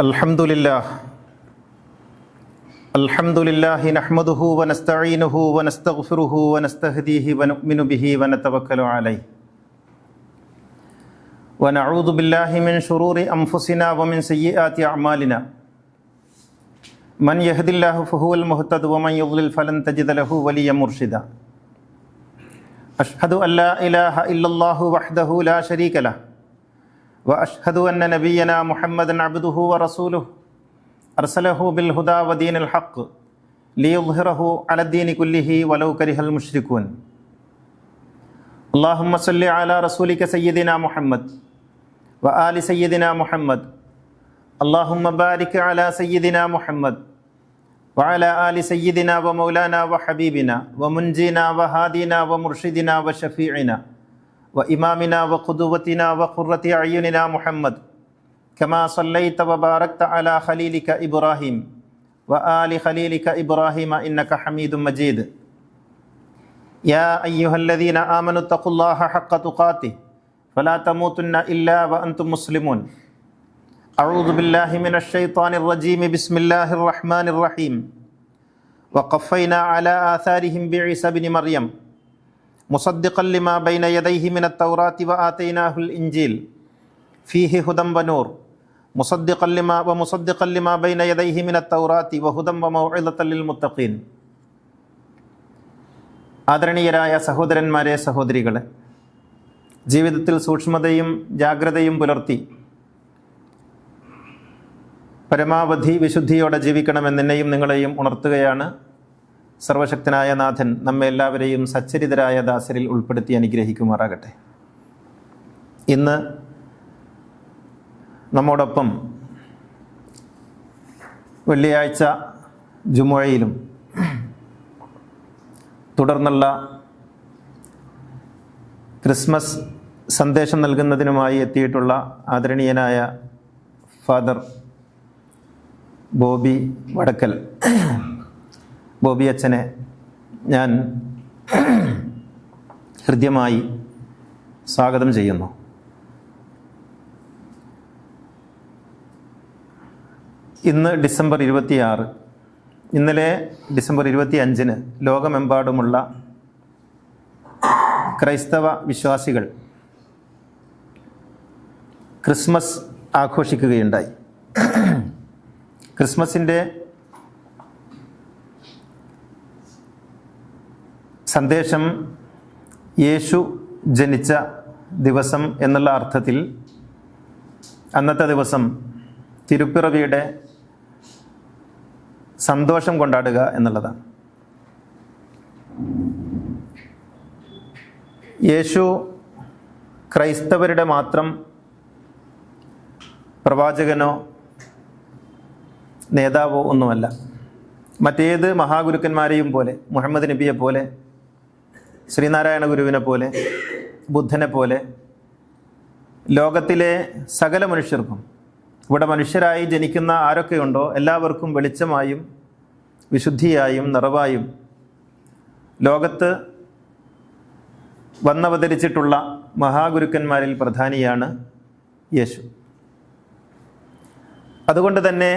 الحمد لله الحمد لله نحمده ونستعينه ونستغفره ونستهديه ونؤمن به ونتوكل عليه ونعوذ بالله من شرور انفسنا ومن سيئات اعمالنا من يهد الله فهو المهتد ومن يضلل فلن تجد له وليا مرشدا اشهد ان لا اله الا الله وحده لا شريك له وأشهد أن نبينا محمدا عبده ورسوله. أرسله بالهدى ودين الحق ليظهره على الدين كله ولو كره المشركون. اللهم صل على رسولك سيدنا محمد وآل سيدنا محمد. اللهم بارك على سيدنا محمد وعلى آل سيدنا ومولانا وحبيبنا ومنجينا وهادينا ومرشدنا وشفيعنا. وإمامنا وقدوتنا وقرة أعيننا محمد كما صليت وباركت على خليلك إبراهيم وآل خليلك إبراهيم إنك حميد مجيد يا أيها الذين آمنوا اتقوا الله حق تقاته فلا تموتن إلا وأنتم مسلمون أعوذ بالله من الشيطان الرجيم بسم الله الرحمن الرحيم وقفينا على آثارهم بعيسى بن مريم മുസദ്ദിഖല്ലിമ ബൈന യദൈഹിമിന തൗറാതി വ ആതൈനാഹുൽ ഇൻജീൽ. ഫീഹി ഹുദം വനൂർ മുസദ്ദിഖല്ലിമ വ മുസദ്ദിഖല്ലിമ ബൈന യദൈഹി മിന തൗറാതി വ ഹുദം വ മൗഇദത്തല്ലിൽ മുത്തഖീൻ. ആദരണീയരായ സഹോദരന്മാരെ സഹോദരികളെ ജീവിതത്തിൽ സൂക്ഷ്മതയും ജാഗ്രതയും പുലർത്തി പരമാവധി വിശുദ്ധിയോടെ ജീവിക്കണമെന്നെന്നെയും നിങ്ങളെയും ഉണർത്തുകയാണ്. സർവശക്തനായ നാഥൻ നമ്മെ എല്ലാവരെയും സച്ചരിതരായ ദാസരിൽ ഉൾപ്പെടുത്തി അനുഗ്രഹിക്കുമാറാകട്ടെ. ഇന്ന് നമ്മോടൊപ്പം വെള്ളിയാഴ്ച ജുമുഴയിലും തുടർന്നുള്ള ക്രിസ്മസ് സന്ദേശം നൽകുന്നതിനുമായി എത്തിയിട്ടുള്ള ആദരണീയനായ ഫാദർ ബോബി വടക്കൽ. ബോബി അച്ഛനെ ഞാൻ ഹൃദ്യമായി സ്വാഗതം ചെയ്യുന്നു. ഇന്ന് ഡിസംബർ ഇരുപത്തിയാറ് ഇന്നലെ ഡിസംബർ ഇരുപത്തി അഞ്ചിന് ലോകമെമ്പാടുമുള്ള ക്രൈസ്തവ വിശ്വാസികൾ ക്രിസ്മസ് ആഘോഷിക്കുകയുണ്ടായി. ക്രിസ്മസിന്റെ സന്ദേശം യേശു ജനിച്ച ദിവസം എന്നുള്ള അർത്ഥത്തിൽ അന്നത്തെ ദിവസം തിരുപ്പിറവിയുടെ സന്തോഷം കൊണ്ടാടുക എന്നുള്ളതാണ്. യേശു ക്രൈസ്തവരുടെ മാത്രം പ്രവാചകനോ നേതാവോ ഒന്നുമല്ല. മറ്റേത് മഹാഗുരുക്കന്മാരെയും പോലെ മുഹമ്മദ് നബിയെ പോലെ ശ്രീനാരായണ ഗുരുവിനെ പോലെ ബുദ്ധനെ പോലെ ലോകത്തിലെ സകല മനുഷ്യർക്കും ഇവിടെ മനുഷ്യരായി ജനിക്കുന്ന ആരൊക്കെയുണ്ടോ എല്ലാവർക്കും വെളിച്ചമായും വിശുദ്ധിയായും നിറവായും ലോകത്ത് വന്നവതരിച്ചിട്ടുള്ള മഹാഗുരുക്കന്മാരിൽ പ്രധാനിയാണ് യേശു. അതുകൊണ്ട് തന്നെ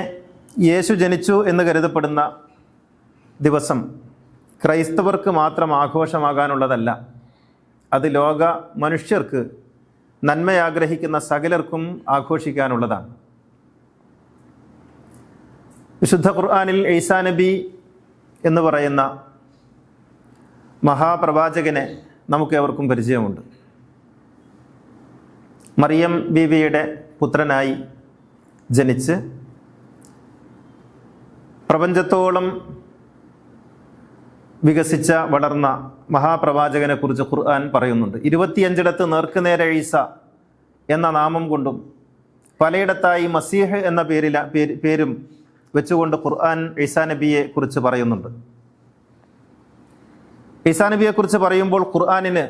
യേശു ജനിച്ചു എന്ന് കരുതപ്പെടുന്ന ദിവസം ക്രൈസ്തവർക്ക് മാത്രം ആഘോഷമാകാനുള്ളതല്ല. അത് ലോക മനുഷ്യർക്ക് നന്മയാഗ്രഹിക്കുന്ന സകലർക്കും ആഘോഷിക്കാനുള്ളതാണ്. വിശുദ്ധ ഖുർആാനിൽ ഈസാ നബി എന്ന് പറയുന്ന മഹാപ്രവാചകനെ നമുക്ക് എവർക്കും പരിചയമുണ്ട്. മറിയം ബീവിയുടെ പുത്രനായി ജനിച്ച് പ്രപഞ്ചത്തോളം വികസിച്ച വളർന്ന മഹാപ്രവാചകനെ കുറിച്ച് ഖുർആൻ പറയുന്നുണ്ട്. ഇരുപത്തിയഞ്ചിടത്ത് നേർക്കുനേരെ ഈസ എന്ന നാമം കൊണ്ടും പലയിടത്തായി മസീഹ് എന്ന പേരില പേരും വെച്ചുകൊണ്ട് ഖുർആൻ ഈസാ നബിയെ കുറിച്ച് പറയുന്നുണ്ട്. ഈസാ നബിയെ കുറിച്ച് പറയുമ്പോൾ ഖുർആാനിന്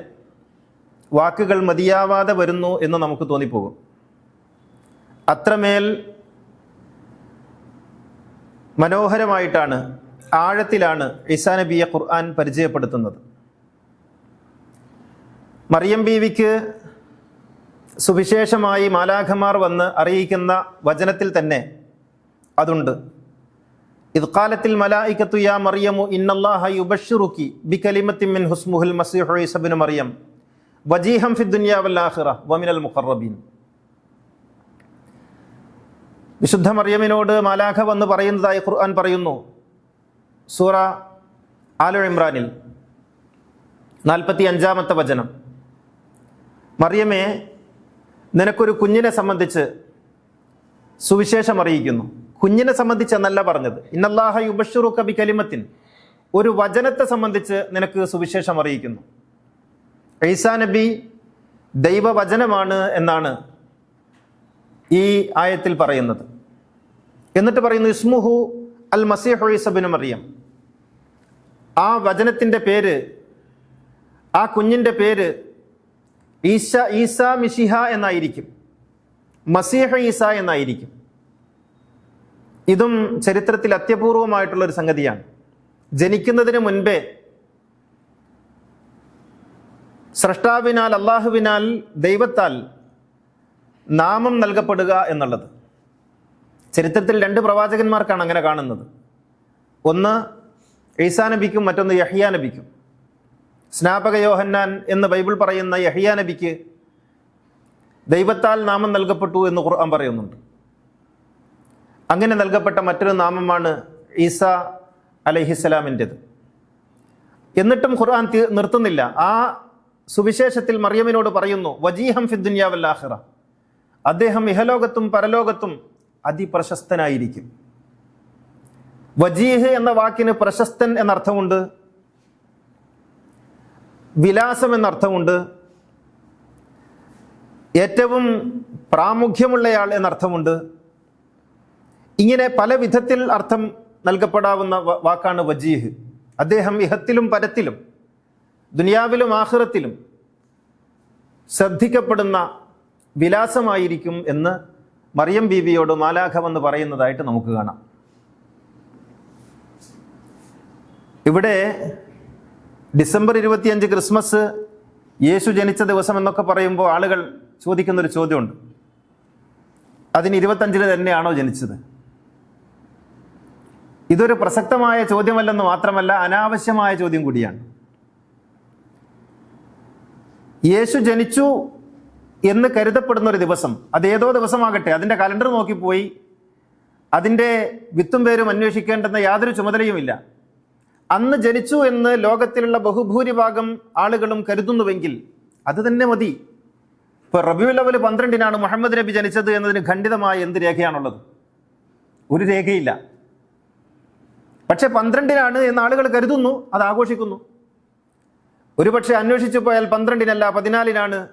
വാക്കുകൾ മതിയാവാതെ വരുന്നു എന്ന് നമുക്ക് തോന്നിപ്പോകും. അത്രമേൽ മനോഹരമായിട്ടാണ് ആഴത്തിലാണ് ഈസാ നബിയെ ഖുർആൻ പരിചയപ്പെടുത്തുന്നത്. മറിയം ബീവിക്ക് സുവിശേഷമായി മാലാഖമാർ വന്ന് അറിയിക്കുന്ന വചനത്തിൽ തന്നെ അതുണ്ട്. ഇത്കാലത്തിൽ മലായിക്കത്തു യാ മറിയമു ഇന്നല്ലാഹ യുബഷിറുക്കി ബി കലിമത്തിൻ മിൻ ഹുസ്മുഹുൽ മസീഹു മറിയം. വജീഹം ഫി ദുനിയാ വൽ ആഖിറ വമിനൽ മുഖറബീൻ. വിശുദ്ധ മറിയമിനോട് മാലാഖ വന്ന് പറയുന്നതായി ഖുർആൻ പറയുന്നു സൂറ ആലു ഇമ്രാനിൽ നാൽപ്പത്തി അഞ്ചാമത്തെ വചനം. മറിയമേ നിനക്കൊരു കുഞ്ഞിനെ സംബന്ധിച്ച് സുവിശേഷം അറിയിക്കുന്നു കുഞ്ഞിനെ സംബന്ധിച്ച് എന്നല്ല പറഞ്ഞത്. ഇന്നല്ലാഹ യുബഷുറു കബി കലിമത്തിൻ ഒരു വചനത്തെ സംബന്ധിച്ച് നിനക്ക് സുവിശേഷം അറിയിക്കുന്നു ഐസാ നബി ദൈവവചനമാണ് എന്നാണ് ഈ ആയത്തിൽ പറയുന്നത്. എന്നിട്ട് പറയുന്നു ഇസ്മുഹു അൽ മസീഹു ഈസബിന് മറിയം. ആ വചനത്തിന്റെ പേര് ആ കുഞ്ഞിന്റെ പേര് ഈശ ഈസ മിഷിഹ എന്നായിരിക്കും. മസീഹ ഈസ എന്നായിരിക്കും. ഇതും ചരിത്രത്തിൽ അത്യപൂർവമായിട്ടുള്ള ഒരു സംഗതിയാണ്. ജനിക്കുന്നതിന് മുൻപേ സ്രഷ്ടാവിനാൽ അള്ളാഹുവിനാൽ ദൈവത്താൽ നാമം നൽകപ്പെടുക എന്നുള്ളത്. ചരിത്രത്തിൽ രണ്ട് പ്രവാചകന്മാർക്കാണ് അങ്ങനെ കാണുന്നത്. ഒന്ന് ഈസാ നബിക്കും മറ്റൊന്ന് യഹിയാ നബിക്കും. സ്നാപക യോഹന്നാൻ എന്ന് ബൈബിൾ പറയുന്ന യഹിയാ നബിക്ക് ദൈവത്താൽ നാമം നൽകപ്പെട്ടു എന്ന് ഖുർആൻ പറയുന്നുണ്ട്. അങ്ങനെ നൽകപ്പെട്ട മറ്റൊരു നാമമാണ് ഈസ അലഹിസ്സലാമിന്റെത്. എന്നിട്ടും ഖുർആൻ നിർത്തുന്നില്ല. ആ സുവിശേഷത്തിൽ മറിയമിനോട് പറയുന്നു വജീഹം ഫിദ്ദുന്യാവല്ലാഹിറ അദ്ദേഹം ഇഹലോകത്തും പരലോകത്തും അതിപ്രശസ്തനായിരിക്കും. വജീഹ് എന്ന വാക്കിന് പ്രശസ്തൻ എന്നർത്ഥമുണ്ട്. വിലാസം എന്നർത്ഥമുണ്ട്. ഏറ്റവും പ്രാമുഖ്യമുള്ളയാൾ എന്നർത്ഥമുണ്ട്. ഇങ്ങനെ പല വിധത്തിൽ അർത്ഥം നൽകപ്പെടാവുന്ന വാക്കാണ് വജീഹ്. അദ്ദേഹം ഇഹത്തിലും പരത്തിലും ദുനിയാവിലും ആഹ്റത്തിലും ശ്രദ്ധിക്കപ്പെടുന്ന വിലാസമായിരിക്കും എന്ന് മറിയം ബീവിയോട് മാലാഖമെന്ന് പറയുന്നതായിട്ട് നമുക്ക് കാണാം. ഇവിടെ ഡിസംബർ ഇരുപത്തിയഞ്ച് ക്രിസ്മസ് യേശു ജനിച്ച ദിവസം എന്നൊക്കെ പറയുമ്പോൾ ആളുകൾ ചോദിക്കുന്നൊരു ചോദ്യമുണ്ട്. അതിന് ഇരുപത്തഞ്ചിന് തന്നെയാണോ ജനിച്ചത്? ഇതൊരു പ്രസക്തമായ ചോദ്യമല്ലെന്ന് മാത്രമല്ല അനാവശ്യമായ ചോദ്യം കൂടിയാണ്. യേശു ജനിച്ചു എന്ന് കരുതപ്പെടുന്ന ഒരു ദിവസം അത് ഏതോ ദിവസമാകട്ടെ അതിന്റെ കലണ്ടർ നോക്കിപ്പോയി അതിന്റെ വിത്തും പേരും അന്വേഷിക്കേണ്ടെന്ന യാതൊരു ചുമതലയുമില്ല. അന്ന് ജനിച്ചു എന്ന് ലോകത്തിലുള്ള ബഹുഭൂരിഭാഗം ആളുകളും കരുതുന്നുവെങ്കിൽ അത് തന്നെ മതി. ഇപ്പൊ റബിയു ലെവൽ പന്ത്രണ്ടിനാണ് മുഹമ്മദ് നബി ജനിച്ചത് എന്നതിന് ഖണ്ഡിതമായ എന്ത് രേഖയാണുള്ളത്? ഒരു രേഖയില്ല. പക്ഷെ പന്ത്രണ്ടിനാണ് എന്ന് ആളുകൾ കരുതുന്നു അത് ആഘോഷിക്കുന്നു. ഒരുപക്ഷെ അന്വേഷിച്ചു പോയാൽ പന്ത്രണ്ടിനല്ല പതിനാലിനാണ്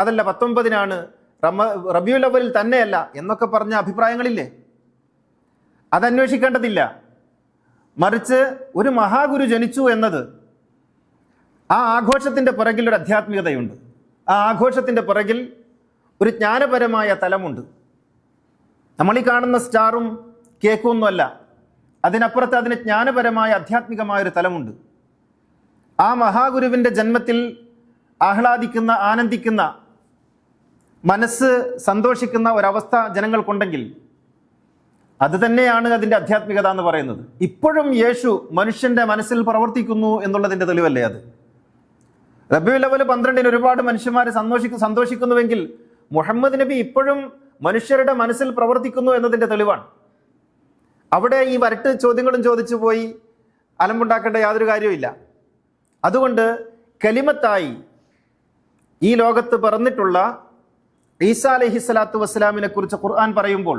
അതല്ല പത്തൊമ്പതിനാണ് റമ റബിയു ലെവലിൽ തന്നെയല്ല എന്നൊക്കെ പറഞ്ഞ അഭിപ്രായങ്ങളില്ലേ? അതന്വേഷിക്കേണ്ടതില്ല. മറിച്ച് ഒരു മഹാഗുരു ജനിച്ചു എന്നത് ആ ആഘോഷത്തിന്റെ പുറകിൽ ഒരു അധ്യാത്മികതയുണ്ട്. ആ ആഘോഷത്തിന്റെ പുറകിൽ ഒരു ജ്ഞാനപരമായ തലമുണ്ട്. നമ്മളീ കാണുന്ന സ്റ്റാറും കേക്കും ഒന്നുമല്ല അതിനപ്പുറത്ത് അതിന് ജ്ഞാനപരമായ അധ്യാത്മികമായ ഒരു തലമുണ്ട്. ആ മഹാഗുരുവിന്റെ ജന്മത്തിൽ ആഹ്ലാദിക്കുന്ന ആനന്ദിക്കുന്ന മനസ്സ് സന്തോഷിക്കുന്ന ഒരവസ്ഥ ജനങ്ങൾക്കുണ്ടെങ്കിൽ അത് തന്നെയാണ് അതിന്റെ ആധ്യാത്മികത എന്ന് പറയുന്നത്. ഇപ്പോഴും യേശു മനുഷ്യന്റെ മനസ്സിൽ പ്രവർത്തിക്കുന്നു എന്നുള്ളതിന്റെ തെളിവല്ലേ അത്? റബി ലെവൽ പന്ത്രണ്ടിന് ഒരുപാട് മനുഷ്യന്മാർ സന്തോഷി സന്തോഷിക്കുന്നുവെങ്കിൽ മുഹമ്മദ് നബി ഇപ്പോഴും മനുഷ്യരുടെ മനസ്സിൽ പ്രവർത്തിക്കുന്നു എന്നതിന്റെ തെളിവാണ്. അവിടെ ഈ വരട്ട് ചോദ്യങ്ങളും ചോദിച്ചു പോയി അലമ്പുണ്ടാക്കേണ്ട യാതൊരു കാര്യവുമില്ല അതുകൊണ്ട് കലിമത്തായി ഈ ലോകത്ത് പിറന്നിട്ടുള്ള ഈസാ അലഹി സ്വലാത്തു വസ്സലാമിനെ കുറിച്ച് ഖുർആൻ പറയുമ്പോൾ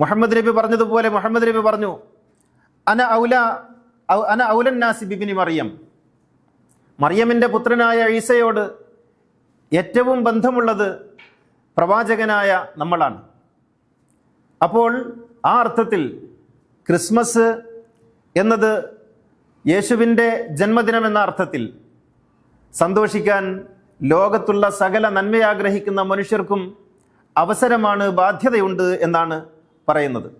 മുഹമ്മദ് നബി പറഞ്ഞതുപോലെ മുഹമ്മദ് നബി പറഞ്ഞു അന ഔല അന ഔലൻ നാസി ബിബിനി മറിയം. മറിയമിന്റെ പുത്രനായ ഈസയോട് ഏറ്റവും ബന്ധമുള്ളത് പ്രവാചകനായ നമ്മളാണ്. അപ്പോൾ ആ അർത്ഥത്തിൽ ക്രിസ്മസ് എന്നത് യേശുവിന്റെ ജന്മദിനം എന്ന അർത്ഥത്തിൽ സന്തോഷിക്കാൻ ലോകത്തുള്ള സകല നന്മയാഗ്രഹിക്കുന്ന മനുഷ്യർക്കും അവസരമാണ് ബാധ്യതയുണ്ട് എന്നാണ് പറയുന്നത്.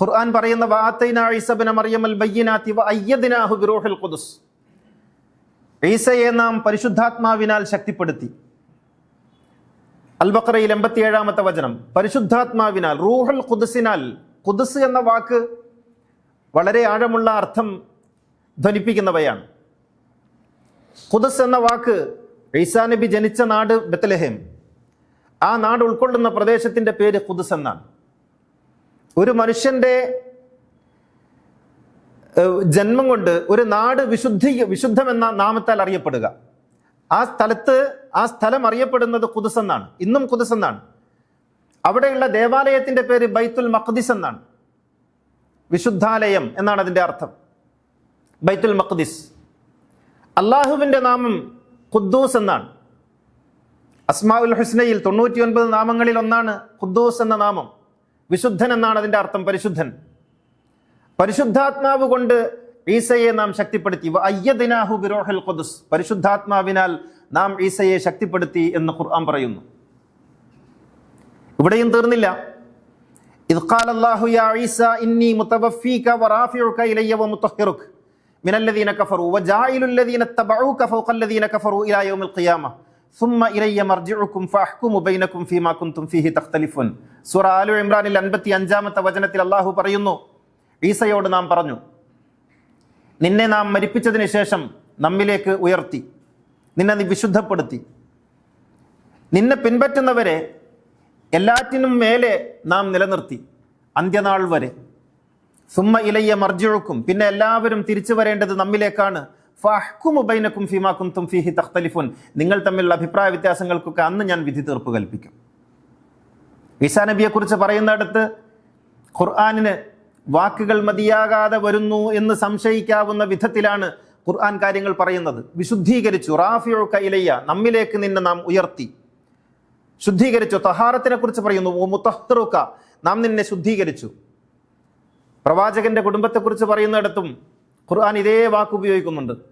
ഖുർആൻ പറയുന്ന ഖുദുസ്. ഈസയെ നാം പരിശുദ്ധാത്മാവിനാൽ ശക്തിപ്പെടുത്തി. അൽ എൺപത്തി എൺപത്തിയേഴാമത്തെ വചനം പരിശുദ്ധാത്മാവിനാൽ റൂഹൽ ഖുദസിനാൽ ഖുദസ് എന്ന വാക്ക് വളരെ ആഴമുള്ള അർത്ഥം ധ്വനിപ്പിക്കുന്നവയാണ്. ഖുദസ് എന്ന വാക്ക് ഈസാ നബി ജനിച്ച നാട് ബത്തലഹേം. ആ നാട് ഉൾക്കൊള്ളുന്ന പ്രദേശത്തിന്റെ പേര് ഖുദസ് എന്നാണ്. ഒരു മനുഷ്യന്റെ ജന്മം കൊണ്ട് ഒരു നാട് വിശുദ്ധി വിശുദ്ധമെന്ന നാമത്താൽ അറിയപ്പെടുക. ആ സ്ഥലത്ത് ആ സ്ഥലം അറിയപ്പെടുന്നത് കുതിസെന്നാണ് ഇന്നും കുതിസെന്നാണ് അവിടെയുള്ള ദേവാലയത്തിന്റെ പേര് ബൈത്തുൽ മഖ്ദിസ് എന്നാണ്. വിശുദ്ധാലയം എന്നാണ് അതിന്റെ അർത്ഥം. ബൈത്തുൽ മഖ്ദിസ്. അള്ളാഹുവിന്റെ നാമം ഖുദ്ദൂസ് എന്നാണ്. അസ്മാഉൽ ഹുസ്നയിൽ തൊണ്ണൂറ്റി ഒൻപത് നാമങ്ങളിൽ ഒന്നാണ് ഖുദ്ദൂസ് എന്ന നാമം. വിശുദ്ധൻ എന്നാണ് അതിന്റെ അർത്ഥം പരിശുദ്ധൻ. പരിശുദ്ധാത്മാവ് കൊണ്ട് ഈസയെ നാം ശക്തിപ്പെടുത്തി. അയ്യദിനാഹു ബിറോഹൽ ഖുദുസ്. പരിശുദ്ധാത്മാവിനാൽ നാം ഈസയെ ശക്തിപ്പെടുത്തി എന്ന് ഖുർആൻ പറയുന്നു. ഇവിടെയും തീർന്നില്ല. മിനല്ലദീന കഫറു ഫൗഖല്ലദീന കഫറു ഇലാ യൗമിൽ ഖിയാമ. ഫീമാ കുന്തും ഫീഹി തഖ്തലിഫുൻ. വചനത്തിൽ അള്ളാഹു പറയുന്നു ഈസയോട് നാം പറഞ്ഞു നിന്നെ നാം മരിപ്പിച്ചതിന് ശേഷം നമ്മിലേക്ക് ഉയർത്തി നിന്നെ നീ വിശുദ്ധപ്പെടുത്തി. നിന്നെ പിൻപറ്റുന്നവരെ എല്ലാറ്റിനും മേലെ നാം നിലനിർത്തി അന്ത്യനാൾ വരെ. സുമ്മ ഇലയ്യ മർജിഴക്കും പിന്നെ എല്ലാവരും തിരിച്ചു വരേണ്ടത് നമ്മിലേക്കാണ്. ഫഹ്കുമു ഫിമാക്കും തും ഫിഹി തഖ്തലിഫുൻ. നിങ്ങൾ തമ്മിലുള്ള അഭിപ്രായ വ്യത്യാസങ്ങൾക്കൊക്കെ അന്ന് ഞാൻ വിധി തീർപ്പ് കൽപ്പിക്കും. ഈസാ നബിയെക്കുറിച്ച് പറയുന്നിടത്ത് ഖുർആാനിന് വാക്കുകൾ മതിയാകാതെ വരുന്നു എന്ന് സംശയിക്കാവുന്ന വിധത്തിലാണ് ഖുർആൻ കാര്യങ്ങൾ പറയുന്നത്. വിശുദ്ധീകരിച്ചു റാഫിയോ കൈലയ്യ നമ്മിലേക്ക് നിന്നെ നാം ഉയർത്തി. ശുദ്ധീകരിച്ചു തഹാറത്തിനെ കുറിച്ച് പറയുന്നു "ഓ മുത്തഹ്റുക നാം നിന്നെ ശുദ്ധീകരിച്ചു. പ്രവാചകന്റെ കുടുംബത്തെക്കുറിച്ച് പറയുന്നിടത്തും ഖുർആൻ ഇതേ വാക്ക് ഉപയോഗിക്കുന്നുണ്ട്.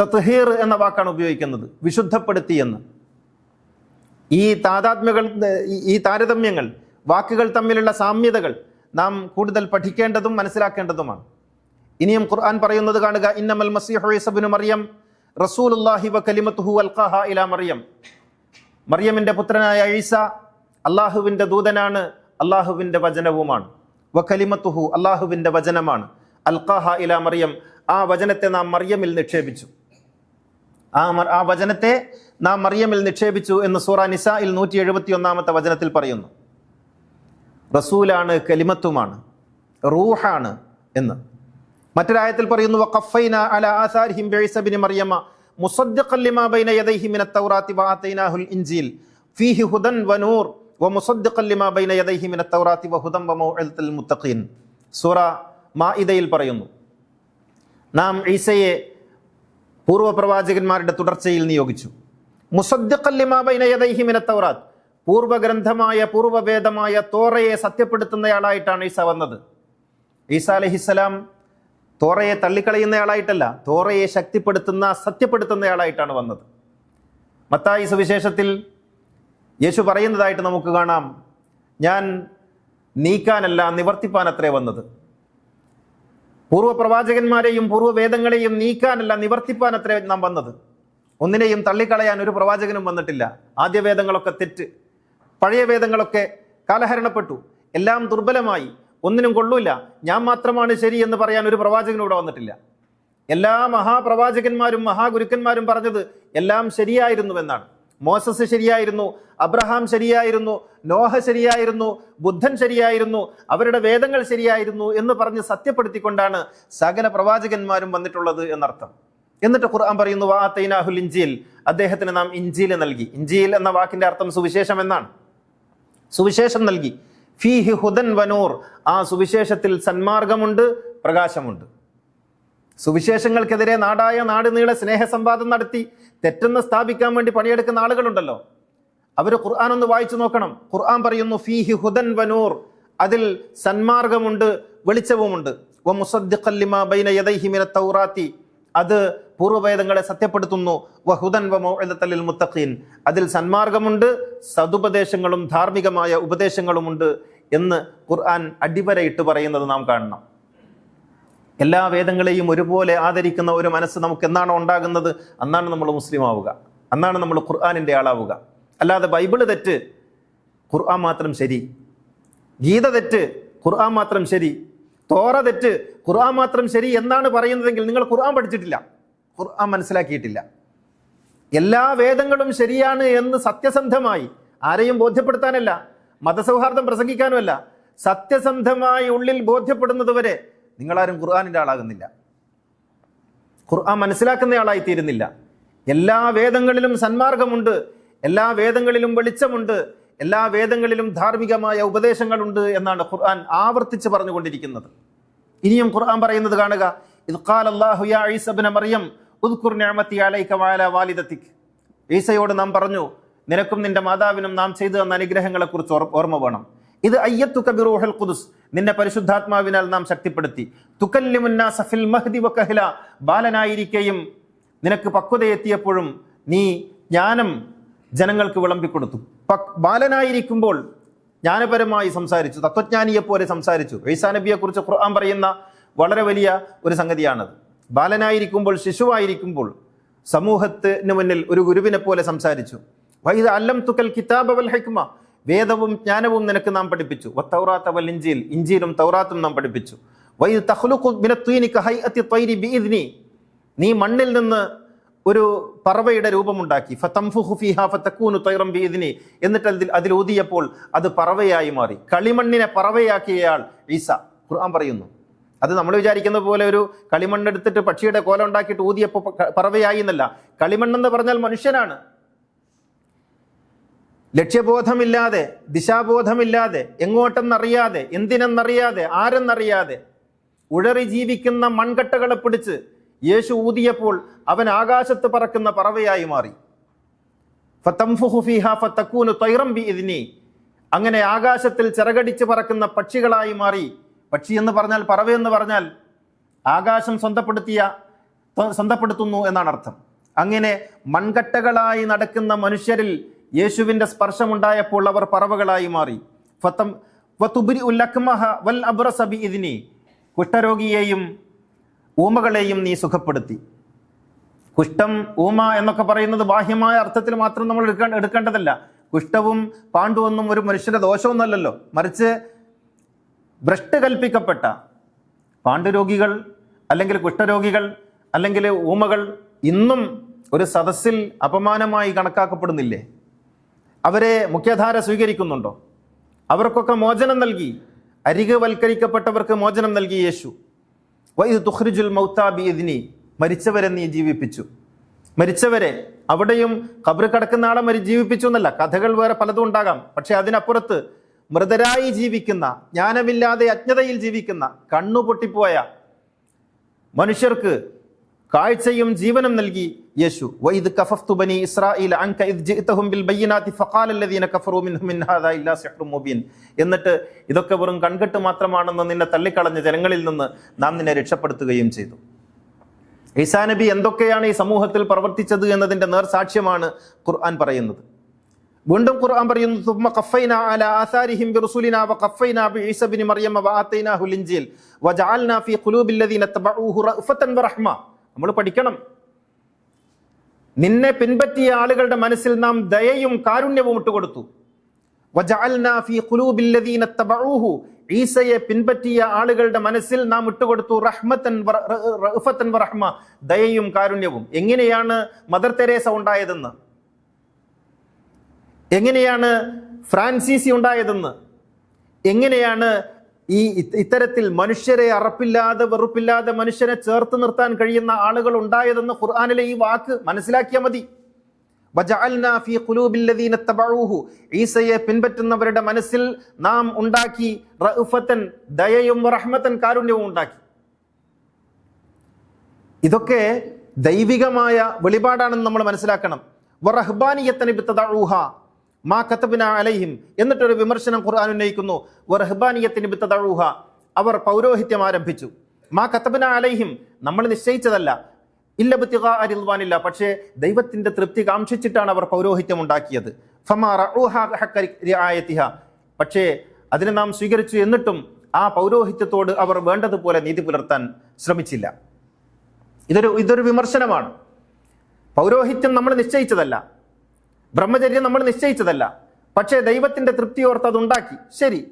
തത്ഹീർ എന്ന വാക്കാണ് ഉപയോഗിക്കുന്നത്. വിശുദ്ധപ്പെടുത്തി എന്ന്. ഈ താതാത്മ്യകൾ ഈ- താരതമ്യങ്ങൾ വാക്കുകൾ തമ്മിലുള്ള സാമ്യതകൾ നാം കൂടുതൽ പഠിക്കേണ്ടതും മനസ്സിലാക്കേണ്ടതുമാണ്. ഇനിയും ഖുർആൻ പറയുന്നത് കാണുക ഇന്നമൽ മസീഹു ഈസബ്നു മറിയം റസൂലുള്ളാഹി വ ഇലാ മറിയം. മറിയമിന്റെ പുത്രനായ ഈസ അള്ളാഹുവിന്റെ ദൂതനാണ് അള്ളാഹുവിന്റെ വചനവുമാണ്. വ കലിമത്തുഹു അള്ളാഹുവിന്റെ വചനമാണ്. അൽഖാഹ ഇല മറിയം ആ വചനത്തെ നാം മറിയമിൽ നിക്ഷേപിച്ചു. ആ ആ വചനത്തെ നാം മറിയമിൽ നിക്ഷേപിച്ചു എന്ന് സൂറ നിസായിൽ നൂറ്റി എഴുപത്തി ഒന്നാമത്തെ വചനത്തിൽ പറയുന്നു. റസൂലാണ് കലിമത്തുമാണ് റൂഹാണ് എന്ന്. മറ്റൊരായത്തിൽ പറയുന്നു വഖഫൈന അല ആസാരിഹിം ബൈന യദൈഹി ഇൻജീൽ. ഫീഹി ഹുദൻ വനൂർ ബൈന യദൈഹി വഹുദൻ മുത്തഖീൻ. സൂറ മാഇദയിൽ പറയുന്നു നാം ഈസയെ പൂർവ പ്രവാചകന്മാരുടെ തുടർച്ചയിൽ നിയോഗിച്ചു. മുസദ്ദിഖൻ ലിമാ ബൈന യദൈഹി മിനത് തൗറാത്ത്. പൂർവഗ്രന്ഥമായ പൂർവവേദമായ തോറയെ സത്യപ്പെടുത്തുന്നയാളായിട്ടാണ് ഈസ വന്നത്. ഈസ അലഹിസ്സലാം തോറയെ തള്ളിക്കളയുന്നയാളായിട്ടല്ല തോറയെ ശക്തിപ്പെടുത്തുന്ന സത്യപ്പെടുത്തുന്നയാളായിട്ടാണ് വന്നത്. മത്തായി സുവിശേഷത്തിൽ യേശു പറയുന്നതായിട്ട് നമുക്ക് കാണാം ഞാൻ നീക്കാനല്ല നിവർത്തിപ്പാനത്രേ വന്നത്. പൂർവ പൂർവവേദങ്ങളെയും പൂർവ വേദങ്ങളെയും നീക്കാനല്ല നിവർത്തിപ്പാനത്രേ നാം വന്നത്. ഒന്നിനെയും തള്ളിക്കളയാൻ ഒരു പ്രവാചകനും വന്നിട്ടില്ല. ആദ്യ വേദങ്ങളൊക്കെ തെറ്റ്. പഴയ വേദങ്ങളൊക്കെ കാലഹരണപ്പെട്ടു. എല്ലാം ദുർബലമായി. ഒന്നിനും കൊള്ളൂല. ഞാൻ മാത്രമാണ് ശരി എന്ന് പറയാൻ ഒരു പ്രവാചകനും ഇവിടെ വന്നിട്ടില്ല. എല്ലാ മഹാപ്രവാചകന്മാരും മഹാഗുരുക്കന്മാരും പറഞ്ഞത് എല്ലാം ശരിയായിരുന്നുവെന്നാണ് മോസസ് ശരിയായിരുന്നു അബ്രഹാം ശരിയായിരുന്നു നോഹ ശരിയായിരുന്നു ബുദ്ധൻ ശരിയായിരുന്നു അവരുടെ വേദങ്ങൾ ശരിയായിരുന്നു എന്ന് പറഞ്ഞ് സത്യപ്പെടുത്തിക്കൊണ്ടാണ് സകല പ്രവാചകന്മാരും വന്നിട്ടുള്ളത് എന്നർത്ഥം. എന്നിട്ട് ഖുർആൻ പറയുന്നു വാ തൈനാഹുൽ ഇഞ്ചിയിൽ അദ്ദേഹത്തിന് നാം ഇഞ്ചിയിൽ നൽകി. ഇഞ്ചിയിൽ എന്ന വാക്കിന്റെ അർത്ഥം സുവിശേഷം എന്നാണ്. സുവിശേഷം നൽകി. ഫീഹി ഹുദൻ വനൂർ ആ സുവിശേഷത്തിൽ സന്മാർഗമുണ്ട് പ്രകാശമുണ്ട്. സുവിശേഷങ്ങൾക്കെതിരെ നാടായ നാട് നീളെ സ്നേഹസംവാദം നടത്തി തെറ്റെന്ന് സ്ഥാപിക്കാൻ വേണ്ടി പണിയെടുക്കുന്ന ആളുകളുണ്ടല്ലോ. അവർ ഖുർആൻ ഒന്ന് വായിച്ചു നോക്കണം. ഖുർആൻ പറയുന്നു ഫീഹി ഹുദൻ വനൂർ അതിൽ സന്മാർഗമുണ്ട് വെളിച്ചവുമുണ്ട്. ബൈന തൗറാത്തി. അത് പൂർവവേദങ്ങളെ സത്യപ്പെടുത്തുന്നു. വഹുദൻ വ ലിൽ മുത്തഖീൻ. അതിൽ സന്മാർഗമുണ്ട് സതുപദേശങ്ങളും ധാർമ്മികമായ ഉപദേശങ്ങളുമുണ്ട് എന്ന് ഖുർആൻ അടിവരയിട്ട് പറയുന്നത് നാം കാണണം. എല്ലാ വേദങ്ങളെയും ഒരുപോലെ ആദരിക്കുന്ന ഒരു മനസ്സ് നമുക്ക് എന്നാണ് ഉണ്ടാകുന്നത്? അന്നാണ് നമ്മൾ മുസ്ലിം ആവുക അന്നാണ് നമ്മൾ ഖുർആാനിന്റെ ആളാവുക. അല്ലാതെ ബൈബിൾ തെറ്റ് ഖുർആൻ മാത്രം ശരി. ഗീത തെറ്റ് ഖുർആൻ മാത്രം ശരി. തോറ തെറ്റ് ഖുർആൻ മാത്രം ശരി എന്നാണ് പറയുന്നതെങ്കിൽ നിങ്ങൾ ഖുർആൻ പഠിച്ചിട്ടില്ല. ഖുർആൻ മനസ്സിലാക്കിയിട്ടില്ല. എല്ലാ വേദങ്ങളും ശരിയാണ് എന്ന് സത്യസന്ധമായി ആരെയും ബോധ്യപ്പെടുത്താനല്ല മതസൗഹാർദ്ദം പ്രസംഗിക്കാനുമല്ല സത്യസന്ധമായി ഉള്ളിൽ ബോധ്യപ്പെടുന്നത് വരെ നിങ്ങളാരും ഖുർആാനിന്റെ ആളാകുന്നില്ല. ഖുർആൻ മനസ്സിലാക്കുന്നയാളായി തീരുന്നില്ല. എല്ലാ വേദങ്ങളിലും സന്മാർഗമുണ്ട്. എല്ലാ വേദങ്ങളിലും വെളിച്ചമുണ്ട്. എല്ലാ വേദങ്ങളിലും ധാർമ്മികമായ ഉപദേശങ്ങളുണ്ട് എന്നാണ് ഖുർആൻ ആവർത്തിച്ച് പറഞ്ഞുകൊണ്ടിരിക്കുന്നത്. ഇനിയും ഖുർആൻ പറയുന്നത് കാണുക. യാ മറിയം അലൈക ഈസയോട് നാം പറഞ്ഞു നിനക്കും നിന്റെ മാതാവിനും നാം ചെയ്തു തന്ന അനുഗ്രഹങ്ങളെക്കുറിച്ച് ഓർമ്മ വേണം. ഇത് അയ്യത്തു കബിറൂഹൽ ഖുദുസ്. നിന്നെ പരിശുദ്ധാത്മാവിനാൽ നാം ശക്തിപ്പെടുത്തി. തുക്കല്ലിമുന്നാസ ഫിൽ മഹ്ദി വകഹ്ല ബാലനായിരിക്കെയും നിനക്ക് പക്വതയെത്തിയപ്പോഴും നീ ജ്ഞാനം ജനങ്ങൾക്ക് വിളമ്പിക്കൊടുത്തു പക് ബാലനായിരിക്കുമ്പോൾ ജ്ഞാനപരമായി സംസാരിച്ചു. തത്വജ്ഞാനിയെ പോലെ സംസാരിച്ചു. ഈസാ നബിയെ കുറിച്ച് ഖുർആൻ പറയുന്ന വളരെ വലിയ ഒരു സംഗതിയാണത്. ബാലനായിരിക്കുമ്പോൾ ശിശുവായിരിക്കുമ്പോൾ സമൂഹത്തിന് മുന്നിൽ ഒരു ഗുരുവിനെ പോലെ സംസാരിച്ചു. വൈദ അല്ലം തുക്കൽ കിതാബ് വൽ ഹൈക്മ. വേദവും ജ്ഞാനവും നിനക്ക് നാം പഠിപ്പിച്ചു. വത്തൗറാത്ത വൽ ഇഞ്ചിയിൽ ഇഞ്ചിയിലും തൗറാത്തും നാം പഠിപ്പിച്ചു. വൈദ് തഖ്ലുഖു മിനത്വീനി കഹൈഅത്തി തൈരി ബിഇദ്നി. നീ മണ്ണിൽ നിന്ന് ഒരു പറവയുടെ രൂപമുണ്ടാക്കി. ഫതംഫു ഫീഹാ ഫതകൂനു തൈറം ബിഇദ്നി. എന്നിട്ട് അതിൽ അതിൽ ഊതിയപ്പോൾ അത് പറവയായി മാറി. കളിമണ്ണിനെ പറവയാക്കിയയാൾ ഈസ. ഖുർആൻ പറയുന്നു. അത് നമ്മൾ വിചാരിക്കുന്ന പോലെ ഒരു കളിമണ്ണെടുത്തിട്ട് പക്ഷിയുടെ കോല ഉണ്ടാക്കിയിട്ട് ഊതിയപ്പോൾ പറവയായി എന്നല്ല. കളിമണ്ണെന്ന് പറഞ്ഞാൽ മനുഷ്യനാണ്. ലക്ഷ്യബോധമില്ലാതെ ദിശാബോധമില്ലാതെ എങ്ങോട്ടെന്നറിയാതെ എന്തിനെന്നറിയാതെ ആരെന്നറിയാതെ ഉഴറി ജീവിക്കുന്ന മൺകട്ടകളെ പിടിച്ച് യേശു ഊതിയപ്പോൾ അവൻ ആകാശത്ത് പറക്കുന്ന പറവയായി മാറി. അങ്ങനെ ആകാശത്തിൽ ചിറകടിച്ച് പറക്കുന്ന പക്ഷികളായി മാറി. പക്ഷി എന്ന് പറഞ്ഞാൽ പറവയെന്ന് പറഞ്ഞാൽ ആകാശം സ്വന്തപ്പെടുത്തിയ സ്വന്തപ്പെടുത്തുന്നു എന്നാണ് അർത്ഥം. അങ്ങനെ മൺകട്ടകളായി നടക്കുന്ന മനുഷ്യരിൽ യേശുവിന്റെ സ്പർശമുണ്ടായപ്പോൾ അവർ പറവകളായി മാറി. ഫത്തം വതുബ്രി ഉല്ലക്മഹ വൽ അബ്രസബി ഇതിനെ കുഷ്ഠരോഗിയെയും ഊമകളെയും നീ സുഖപ്പെടുത്തി. കുഷ്ഠം ഊമ എന്നൊക്കെ പറയുന്നത് ബാഹ്യമായ അർത്ഥത്തിൽ മാത്രം നമ്മൾ എടുക്ക എടുക്കേണ്ടതല്ല. കുഷ്ഠവും പാണ്ഡുവൊന്നും ഒരു മനുഷ്യന്റെ ദോഷമൊന്നുമല്ലല്ലോ. മറിച്ച് ഭ്രഷ്ട് കൽപ്പിക്കപ്പെട്ട പാണ്ഡുരോഗികൾ അല്ലെങ്കിൽ കുഷ്ഠരോഗികൾ അല്ലെങ്കിൽ ഊമകൾ ഇന്നും ഒരു സദസ്സിൽ അപമാനമായി കണക്കാക്കപ്പെടുന്നില്ലേ? അവരെ മുഖ്യധാര സ്വീകരിക്കുന്നുണ്ടോ? അവർക്കൊക്കെ മോചനം നൽകി. അരികവൽക്കരിക്കപ്പെട്ടവർക്ക് മോചനം നൽകി യേശു. വൈദ് തുഹ്രിജുൽ മൗത്താബി ഇതിനി മരിച്ചവരെ നീ ജീവിപ്പിച്ചു. മരിച്ചവരെ അവിടെയും കബറ് കിടക്കുന്ന ആളെ മരി ജീവിപ്പിച്ചു എന്നല്ല. കഥകൾ വേറെ പലതും ഉണ്ടാകാം. പക്ഷെ അതിനപ്പുറത്ത് മൃതരായി ജീവിക്കുന്ന ജ്ഞാനമില്ലാതെ അജ്ഞതയിൽ ജീവിക്കുന്ന കണ്ണു പൊട്ടിപ്പോയ മനുഷ്യർക്ക് കാഴ്ചയും ജീവനും നൽകി. യേശു വൈദ് കഫഫ്തു ബനി ഇസ്രായേൽ അൻക ഇദ് ജിഅ്തഹും ബിൽ ബയ്യനാതി ഫഖാല അല്ലദീന കഫറൂ മിൻഹും ഇൻ ഹാദാ ഇല്ലാ സിഹ്റും മുബീൻ. എന്നിട്ട് ഇതൊക്കെ വെറും കൺകെട്ട് മാത്രമാണെന്ന് നിന്നെ തള്ളിക്കളഞ്ഞ ജനങ്ങളിൽ നിന്ന് നാം നിന്നെ രക്ഷപ്പെടുത്തുകയും ചെയ്തു. ഈസാ നബി എന്തൊക്കെയാണ് ഈ സമൂഹത്തിൽ പ്രവർത്തിച്ചത് എന്നതിന്റെ നേർസാക്ഷ്യമാണ് ഖുർആൻ പറയുന്നത്. വീണ്ടും ഖുർആൻ പറയുന്നു തുമ്മ ഖഫൈന അല ആസാരിഹിം ബിറുസുലിന വഖഫൈന ബിഈസ മറിയമ മറിയം ആതൈനാഹുൽ ഇൻജീൽ വ ജഅൽനാ ഫീ ഖുലൂബിൽ ലദീന തബഊഹു വ റഹ്മ. നമ്മൾ പഠിക്കണം. നിന്നെ പിൻപറ്റിയ ആളുകളുടെ മനസ്സിൽ നാം ദയയും കാരുണ്യവും ഇട്ടുകൊടുത്തു. ഈസയെ പിൻപറ്റിയ ആളുകളുടെ മനസ്സിൽ നാം ഇട്ടുകൊടുത്തു റഹ്മത്തൻ റഹ്മ ദയയും കാരുണ്യവും. എങ്ങനെയാണ് മദർ തെരേസ ഉണ്ടായതെന്ന്? എങ്ങനെയാണ് ഫ്രാൻസിസി ഉണ്ടായതെന്ന്? എങ്ങനെയാണ് ഈ ഇത്തരത്തിൽ മനുഷ്യരെ അറപ്പില്ലാതെ വെറുപ്പില്ലാതെ മനുഷ്യനെ ചേർത്ത് നിർത്താൻ കഴിയുന്ന ആളുകൾ ഉണ്ടായതെന്ന് ഖുർആാനിലെ ഈ വാക്ക് മനസ്സിലാക്കിയാൽ മതി. ഈസയെ പിൻപറ്റുന്നവരുടെ മനസ്സിൽ നാം ഉണ്ടാക്കി ദയയും റഹ്മത്തൻ കാരുണ്യവും ഉണ്ടാക്കി. ഇതൊക്കെ ദൈവികമായ വെളിപാടാണെന്ന് നമ്മൾ മനസ്സിലാക്കണം. മാ കത്തബിന അലൈഹിം എന്നിട്ടൊരു വിമർശനം ഖുർആൻ ഉന്നയിക്കുന്നു. വറഹ്ബാനിയത്തിന് ഇബ്തദഊഹ അവർ പൗരോഹിത്യം ആരംഭിച്ചു. മാ കത്തബിന അലൈഹിം നമ്മൾ നിശ്ചയിച്ചതല്ല. ഇല്ല ബിത്തിഗാ അരിൽവാനില്ല പക്ഷേ ദൈവത്തിന്റെ തൃപ്തി കാംക്ഷിച്ചിട്ടാണ് അവർ പൗരോഹിത്യം ഉണ്ടാക്കിയത്. പക്ഷേ അതിനെ നാം സ്വീകരിച്ചു എന്നിട്ടും ആ പൗരോഹിത്യത്തോട് അവർ വേണ്ടതുപോലെ നീതി പുലർത്താൻ ശ്രമിച്ചില്ല. ഇതൊരു ഇതൊരു വിമർശനമാണ്. പൗരോഹിത്യം നമ്മൾ നിശ്ചയിച്ചതല്ല. ബ്രഹ്മചര്യം നമ്മൾ നിശ്ചയിച്ചതല്ല. പക്ഷേ ദൈവത്തിന്റെ തൃപ്തി ഓർത്ത് അതുണ്ടാക്കി ശരി.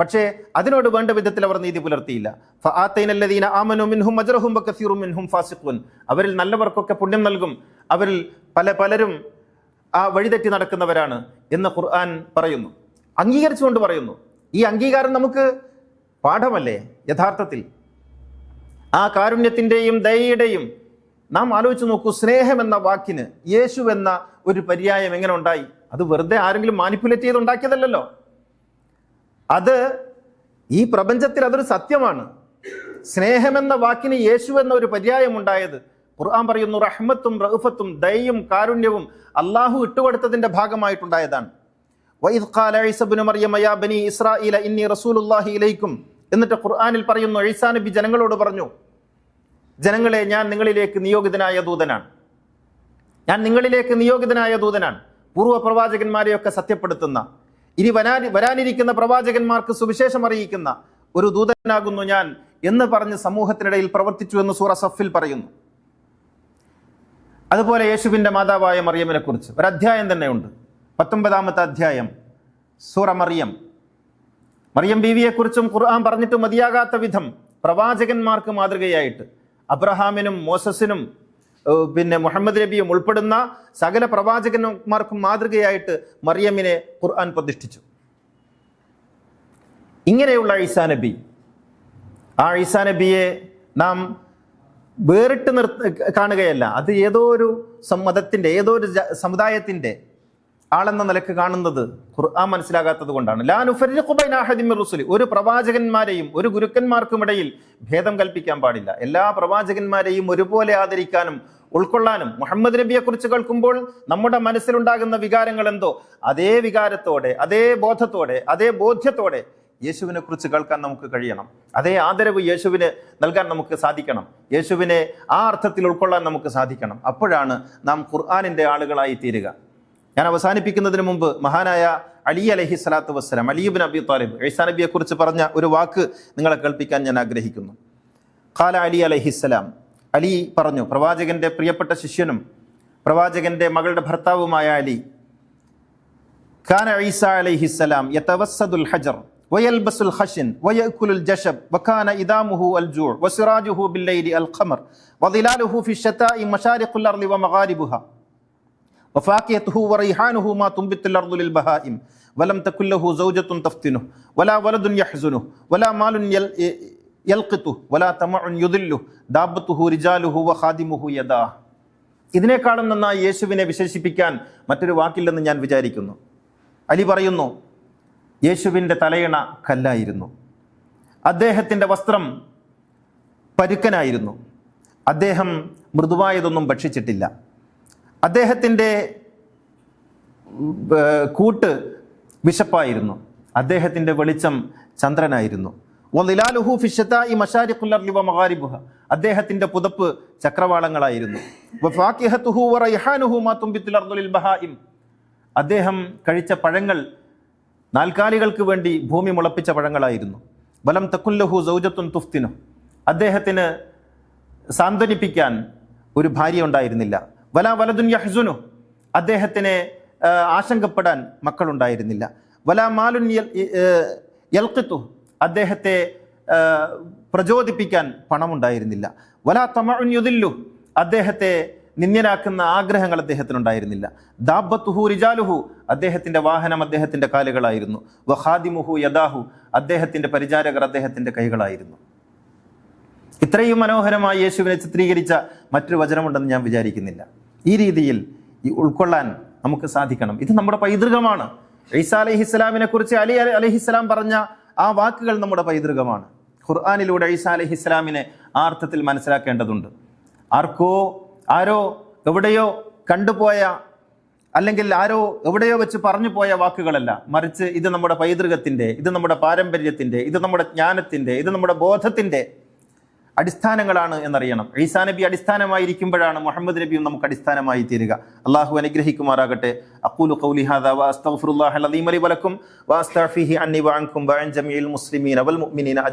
പക്ഷേ അതിനോട് വേണ്ട വിധത്തിൽ അവർ നീതി പുലർത്തിയില്ല. മിൻഹും മിൻഹും ഫാസിഖുൻ. അവരിൽ നല്ലവർക്കൊക്കെ പുണ്യം നൽകും. അവരിൽ പല പലരും ആ വഴിതെറ്റി നടക്കുന്നവരാണ് എന്ന് ഖുർആൻ പറയുന്നു. അംഗീകരിച്ചുകൊണ്ട് പറയുന്നു. ഈ അംഗീകാരം നമുക്ക് പാഠമല്ലേ? യഥാർത്ഥത്തിൽ. ആ കാരുണ്യത്തിന്റെയും ദയയുടെയും നാം ആലോചിച്ച് നോക്കൂ സ്നേഹം എന്ന വാക്കിന് യേശു എന്ന ഒരു പര്യായം എങ്ങനെ ഉണ്ടായി? അത് വെറുതെ ആരെങ്കിലും മാനിപ്പുലേറ്റ് ചെയ്ത് ഉണ്ടാക്കിയതല്ലല്ലോ. അത് ഈ പ്രപഞ്ചത്തിൽ അതൊരു സത്യമാണ്. സ്നേഹമെന്ന വാക്കിന് യേശു എന്ന ഒരു പര്യായം ഉണ്ടായത്. ഖുർആൻ പറയുന്നു റഹ്മത്തും റഹുഫത്തും ദയയും കാരുണ്യവും അള്ളാഹു ഇട്ടുകൊടുത്തതിന്റെ ഭാഗമായിട്ടുണ്ടായതാണ്. ഖാല ബനി ഇസ്രായീല ഇന്നി റസൂലുള്ളാഹി ഇലൈക്കും. എന്നിട്ട് ഖുർആാനിൽ പറയുന്നു ഈസാ നബി ജനങ്ങളോട് പറഞ്ഞു ജനങ്ങളെ ഞാൻ നിങ്ങളിലേക്ക് നിയോഗിതനായ ദൂതനാണ്. ഞാൻ നിങ്ങളിലേക്ക് നിയോഗിതനായ ദൂതനാണ്. പൂർവ പ്രവാചകന്മാരെയൊക്കെ സത്യപ്പെടുത്തുന്ന ഇനി വരാനി വരാനിരിക്കുന്ന പ്രവാചകന്മാർക്ക് സുവിശേഷം അറിയിക്കുന്ന ഒരു ദൂതനാകുന്നു ഞാൻ എന്ന് പറഞ്ഞ് സമൂഹത്തിനിടയിൽ പ്രവർത്തിച്ചു എന്ന് സൂറ സഫിൽ പറയുന്നു. അതുപോലെ യേശുവിന്റെ മാതാവായ മറിയമിനെ കുറിച്ച് ഒരു അധ്യായം തന്നെയുണ്ട്. പത്തൊമ്പതാമത്തെ അധ്യായം സൂറ മറിയം. മറിയം ബീവിയെക്കുറിച്ചും ഖുർആൻ പറഞ്ഞിട്ട് മതിയാകാത്ത വിധം പ്രവാചകന്മാർക്ക് മാതൃകയായിട്ട് അബ്രഹാമിനും മോസസിനും പിന്നെ മുഹമ്മദ് നബിയും ഉൾപ്പെടുന്ന സകല പ്രവാചകന്മാർക്കും മാതൃകയായിട്ട് മറിയമ്മിനെ ഖുർആൻ പ്രതിഷ്ഠിച്ചു. ഇങ്ങനെയുള്ള ഈസാ നബി ആ ഈസാ നബിയെ നാം വേറിട്ട് നിർ കാണുകയല്ല. അത് ഏതോ ഒരു മതത്തിന്റെ ഏതോ ഒരു സമുദായത്തിന്റെ ആളെന്ന നിലയ്ക്ക് കാണുന്നത് ഖുർആൻ മനസ്സിലാകാത്തത് കൊണ്ടാണ്. ലാ നുഫർരിഖു ബൈന അഹദിൻ മിർ റുസുലി. ഒരു പ്രവാചകന്മാരെയും ഒരു ഗുരുക്കന്മാർക്കും ഇടയിൽ ഭേദം കൽപ്പിക്കാൻ പാടില്ല. എല്ലാ പ്രവാചകന്മാരെയും ഒരുപോലെ ആദരിക്കാനും ഉൾക്കൊള്ളാനും മുഹമ്മദ് നബിയെ കുറിച്ച് കേൾക്കുമ്പോൾ നമ്മുടെ മനസ്സിലുണ്ടാകുന്ന വികാരങ്ങൾ എന്തോ? അതേ വികാരത്തോടെ അതേ ബോധത്തോടെ അതേ ബോധ്യത്തോടെ യേശുവിനെ കുറിച്ച് കേൾക്കാൻ നമുക്ക് കഴിയണം. അതേ ആദരവ് യേശുവിന് നൽകാൻ നമുക്ക് സാധിക്കണം. യേശുവിനെ ആ അർത്ഥത്തിൽ ഉൾക്കൊള്ളാൻ നമുക്ക് സാധിക്കണം. അപ്പോഴാണ് നാം ഖുർആാനിന്റെ ആളുകളായി തീരുക. ഞാൻ അവസാനിപ്പിക്കുന്നതിന് മുമ്പ് മഹാനായ അലി അലഹി സ്വലാത്തു വസ്സലാം അലീബിൻ അബി താലിബ് ഐസാ നബിയെ കുറിച്ച് പറഞ്ഞ ഒരു വാക്ക് നിങ്ങളെ കേൾപ്പിക്കാൻ ഞാൻ ആഗ്രഹിക്കുന്നു ഖാല അലി അലഹിസ്സലാം അലി പറഞ്ഞു പ്രവാചകന്റെ പ്രിയപ്പെട്ട ശിഷ്യനും പ്രവാചകന്റെ മകളുടെ ഭർത്താവുമായ അലി كان عيسى عليه السلام يتوسد الحجر ويلبس الخشن ويأكل الجشب وكان إدامه الجوع وسراجه بالليل القمر وظلاله في الشتاء مشارق الأرض ومغاربها ഇതിനേക്കാളും നന്നായി യേശുവിനെ വിശേഷിപ്പിക്കാൻ മറ്റൊരു വാക്കില്ലെന്ന് ഞാൻ വിചാരിക്കുന്നു. അലി പറയുന്നു യേശുവിന്റെ തലയിണ കല്ലായിരുന്നു. അദ്ദേഹത്തിന്റെ വസ്ത്രം പരുക്കനായിരുന്നു. അദ്ദേഹം മൃദുവായതൊന്നും ഭക്ഷിച്ചിട്ടില്ല. അദ്ദേഹത്തിന്റെ കൂട്ട് വിശപ്പായിരുന്നു. അദ്ദേഹത്തിന്റെ വെളിച്ചം ചന്ദ്രനായിരുന്നു. വളിലാലുഹു ഫിഷത്ത ഈ വ മഹാരിബുഹ അദ്ദേഹത്തിന്റെ പുതപ്പ് ചക്രവാളങ്ങളായിരുന്നു. അദ്ദേഹം കഴിച്ച പഴങ്ങൾ നാൽക്കാലികൾക്ക് വേണ്ടി ഭൂമി മുളപ്പിച്ച പഴങ്ങളായിരുന്നു. ബലം തക്കുല്ലഹു സൗജത്തുൻ തുഫ്തിനു. അദ്ദേഹത്തിന് സാന്ത്വനിപ്പിക്കാൻ ഒരു ഭാര്യ ഉണ്ടായിരുന്നില്ല. വല വലതുൻ യഹ്സുനു. അദ്ദേഹത്തിന് ആശങ്കപ്പെടാൻ മക്കളുണ്ടായിരുന്നില്ല. വല മാലുൻ യൽക്കിത്തു അദ്ദേഹത്തെ പ്രചോദിപ്പിക്കാൻ പണമുണ്ടായിരുന്നില്ല. വല തമഉൻ യുദില്ലു. അദ്ദേഹത്തെ നിന്ദ്യനാക്കുന്ന ആഗ്രഹങ്ങൾ അദ്ദേഹത്തിനുണ്ടായിരുന്നില്ല. ദാബത്തുഹു റിജാലുഹു. അദ്ദേഹത്തിന്റെ വാഹനം അദ്ദേഹത്തിന്റെ കാലുകളായിരുന്നു. വഹാദിമുഹു യദാഹു. അദ്ദേഹത്തിന്റെ പരിചാരകർ അദ്ദേഹത്തിന്റെ കൈകളായിരുന്നു. ഇത്രയും മനോഹരമായി യേശുവിനെ ചിത്രീകരിച്ച മറ്റൊരു വചനമുണ്ടെന്ന് ഞാൻ വിചാരിക്കുന്നില്ല. ഈ രീതിയിൽ ഈ ഉൾക്കൊള്ളാൻ നമുക്ക് സാധിക്കണം. ഇത് നമ്മുടെ പൈതൃകമാണ്. ഈസാ അലഹി ഇസ്ലാമിനെ കുറിച്ച് അലി അലഹിസ്ലാം പറഞ്ഞ ആ വാക്കുകൾ നമ്മുടെ പൈതൃകമാണ്. ഖുർആാനിലൂടെ ഈസാ അലഹി ഇസ്ലാമിനെ ആ അർത്ഥത്തിൽ മനസ്സിലാക്കേണ്ടതുണ്ട്. ആർക്കോ ആരോ എവിടെയോ കണ്ടുപോയ അല്ലെങ്കിൽ ആരോ എവിടെയോ വെച്ച് പറഞ്ഞു പോയ വാക്കുകളല്ല. മറിച്ച് ഇത് നമ്മുടെ പൈതൃകത്തിന്റെ ഇത് നമ്മുടെ പാരമ്പര്യത്തിന്റെ ഇത് നമ്മുടെ ജ്ഞാനത്തിന്റെ ഇത് നമ്മുടെ ബോധത്തിന്റെ അടിസ്ഥാനങ്ങളാണ് എന്നറിയണം. ഈസാ നബി അടിസ്ഥാനമായിരിക്കുമ്പോഴാണ് മുഹമ്മദ് നബിയും നമുക്ക് അടിസ്ഥാനമായി തീരുക. അള്ളാഹു അനുഗ്രഹിക്കുമാറാകട്ടെ. അക്കൂലു അലഹമുല്ലാ വസ്തഗ്ഫിറുല്ലാഹൽ അലീം അലി വലക്കും. വാസ്തഫിഹി അന്നി മുഅ്മിനീന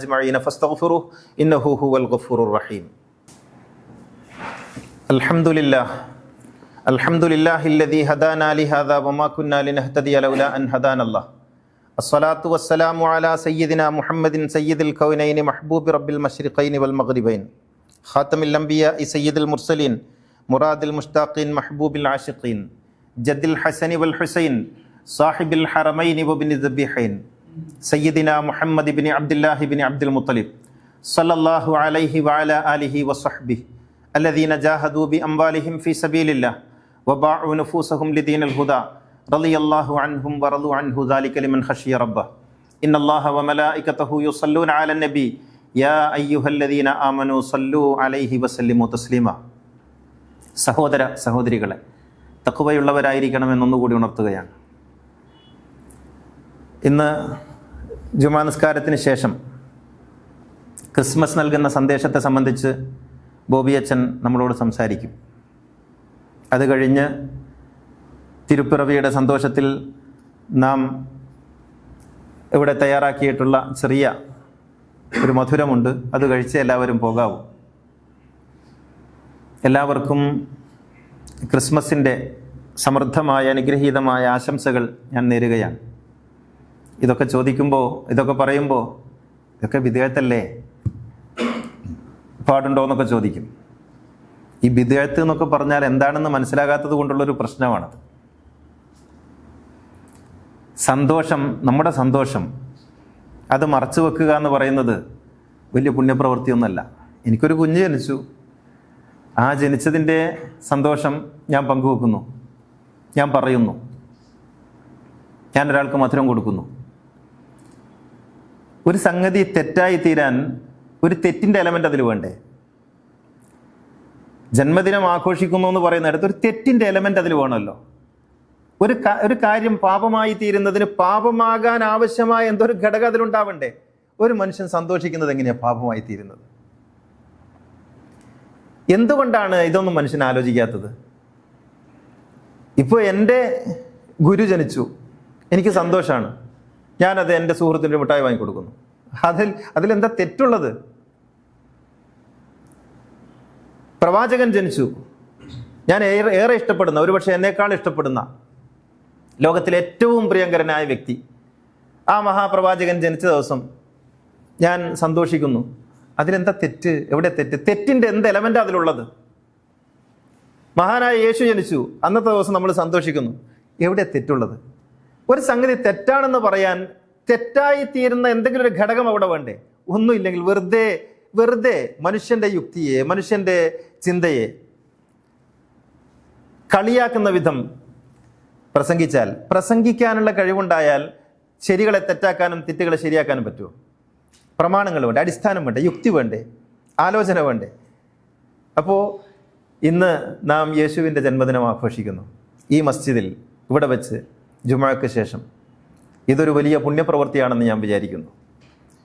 ഇന്നഹു ഹുവൽ ഗഫൂറുർ റഹീം. അൽഹംദുലില്ലാഹ്. വമാ കുന്നാ ലിനഹ്തദിയ ലൗലാ അൻ ഹദാനല്ലാഹ്. الصلاة والسلام على سيدنا محمد سيد الكونين محبوب رب المشرقين والمغربين خاتم الأنبياء سيد المرسلين مراد المشتاقين محبوب العاشقين جد الحسن والحسين صاحب الحرمين وابن الذبيحين سيدنا محمد بن عبد الله بن عبد المطلب صلى الله عليه وعلى آله وصحبه الذين جاهدوا بأموالهم في سبيل الله وباعوا نفوسهم لدين الهدى റളിയല്ലാഹു അൻഹും വറദു അൻഹു ദാലിക ലിമൻ ഖശിയ റബ്ബ. ഇന്നല്ലാഹ വമലായികതഹു യുസല്ലൂന അലൻ നബി. യാ അയ്യുഹല്ലദീന ആമനു സല്ലു അലൈഹി വസല്ലിമു തസ്ലീമ. സഹോദര സഹോദരികളെ തക്കുവയുള്ളവരായിരിക്കണമെന്നൊന്നുകൂടി ഉണർത്തുകയാണ്. ഇന്ന് ജുമാ നിസ്കാരത്തിന് ശേഷം ക്രിസ്മസ് നൽകുന്ന സന്ദേശത്തെ സംബന്ധിച്ച് ബോബി അച്ഛൻ നമ്മളോട് സംസാരിക്കും. അത് കഴിഞ്ഞ് തിരുപ്പിറവിയുടെ സന്തോഷത്തിൽ നാം ഇവിടെ തയ്യാറാക്കിയിട്ടുള്ള ചെറിയ ഒരു മധുരമുണ്ട്. അത് കഴിച്ച് എല്ലാവരും പോകാവൂ. എല്ലാവർക്കും ക്രിസ്മസിന്റെ സമൃദ്ധമായ അനുഗ്രഹീതമായ ആശംസകൾ ഞാൻ നേരുകയാണ്. ഇതൊക്കെ ചോദിക്കുമ്പോൾ ഇതൊക്കെ പറയുമ്പോൾ ഇതൊക്കെ വിധേയത്തല്ലേ? പാടുണ്ടോ എന്നൊക്കെ ചോദിക്കും. ഈ വിധേയത്ത് എന്നൊക്കെ പറഞ്ഞാൽ എന്താണെന്ന് മനസ്സിലാകാത്തത് കൊണ്ടുള്ളൊരു പ്രശ്നമാണത്. സന്തോഷം നമ്മുടെ സന്തോഷം അത് മറച്ചു വെക്കുക എന്ന് പറയുന്നത് വലിയ പുണ്യപ്രവൃത്തിയൊന്നല്ല. എനിക്കൊരു കുഞ്ഞ് ജനിച്ചു. ആ ജനിച്ചതിന്റെ സന്തോഷം ഞാൻ പങ്കുവെക്കുന്നു. ഞാൻ പറയുന്നു. ഞാൻ ഒരാൾക്ക് മധുരം കൊടുക്കുന്നു. ഒരു സംഗതി തെറ്റായി തീരാൻ ഒരു തെറ്റിന്റെ എലമെന്റ് അതിൽ വേണ്ടേ? ജന്മദിനം ആഘോഷിക്കുന്നു എന്ന് പറയുന്നിടത്ത് ഒരു തെറ്റിന്റെ എലമെന്റ് അതിൽ വേണമല്ലോ. ഒരു ഒരു കാര്യം പാപമായി തീരുന്നതിന് പാപമാകാൻ ആവശ്യമായ എന്തൊരു ഘടകം അതിലുണ്ടാവണ്ടേ? ഒരു മനുഷ്യൻ സന്തോഷിക്കുന്നത് എങ്ങനെയാണ് പാപമായി തീരുന്നത്? എന്തുകൊണ്ടാണ് ഇതൊന്നും മനുഷ്യൻ ആലോചിക്കാത്തത്? ഇപ്പോൾ എന്റെ ഗുരു ജനിച്ചു. എനിക്ക് സന്തോഷമാണ് ഞാനത് എന്റെ സുഹൃത്തിന്റെ മിഠായി വാങ്ങിക്കൊടുക്കുന്നു. അതിൽ അതിലെന്താ തെറ്റുള്ളത്? പ്രവാചകൻ ജനിച്ചു. ഞാൻ ഏറെ ഏറെ ഇഷ്ടപ്പെടുന്ന ഒരുപക്ഷെ എന്നേക്കാൾ ഇഷ്ടപ്പെടുന്ന ലോകത്തിലെ ഏറ്റവും പ്രിയങ്കരനായ വ്യക്തി. ആ മഹാപ്രവാചകൻ ജനിച്ച ദിവസം ഞാൻ സന്തോഷിക്കുന്നു. അതിലെന്താ തെറ്റ്? എവിടെ തെറ്റ്? തെറ്റിന്റെ എന്ത് എലമെന്റ് അതിലുള്ളത്? മഹാനായ യേശു ജനിച്ചു. അന്നത്തെ ദിവസം നമ്മൾ സന്തോഷിക്കുന്നു. എവിടെ തെറ്റുള്ളത്? ഒരു സംഗതി തെറ്റാണെന്ന് പറയാൻ തെറ്റായി തീരുന്ന എന്തെങ്കിലും ഒരു ഘടകം അവിടെ വേണ്ടേ? ഒന്നുമില്ലെങ്കിൽ വെറുതെ വെറുതെ മനുഷ്യന്റെ യുക്തിയെ മനുഷ്യന്റെ ചിന്തയെ കളിയാക്കുന്ന വിധം പ്രസംഗിച്ചാൽ പ്രസംഗിക്കാനുള്ള കഴിവുണ്ടായാൽ ശരികളെ തെറ്റാക്കാനും തെറ്റുകളെ ശരിയാക്കാനും പറ്റുമോ? പ്രമാണങ്ങൾ വേണ്ടേ അടിസ്ഥാനം വേണ്ടേ യുക്തി വേണ്ടേ ആലോചന വേണ്ടേ? അപ്പോൾ ഇന്ന് നാം യേശുവിന്റെ ജന്മദിനം ആഘോഷിക്കുന്നു. ഈ മസ്ജിദിൽ ഇവിടെ വെച്ച് ജുമാക്ക് ശേഷം. ഇതൊരു വലിയ പുണ്യപ്രവൃത്തിയാണെന്ന് ഞാൻ വിചാരിക്കുന്നു.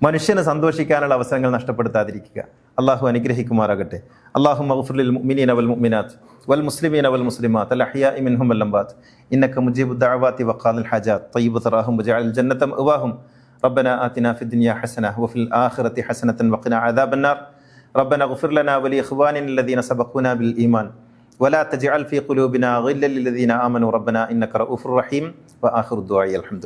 മനുഷ്യന് സന്തോഷിക്കാനുള്ള അവസരങ്ങൾ നഷ്ടപ്പെടുത്താതിരിക്കുക. അള്ളാഹു അനുഗ്രഹിക്കുമാറാകട്ടെ അള്ളാഹു മഹഫുലിൽ മുഅ്മിനീന വൽ മുഅ്മിനാത്ത് വൽ മുസ്ലിമീന വൽ മുസ്ലിമാത്ത് അൽ അഹ്യാഇ മിൻഹും വൽ അംവാത്ത് ഇന്നക മുജീബു ദഅവാതി വഖാദിൽ ഹജാത്ത് طيب തറാഹും വജഅൽ ജന്നത മഅവാഹും ربنا آتنا في الدنيا حسنة وفي الآخرة حسنة وقنا عذاب النار ربنا اغفر لنا ولإخواننا الذين سبقونا بالإيمان ولا تجعل في قلوبنا غلا للذين آمنوا ربنا إنك رؤوف رحيم وآخر الدعاء الحمد لله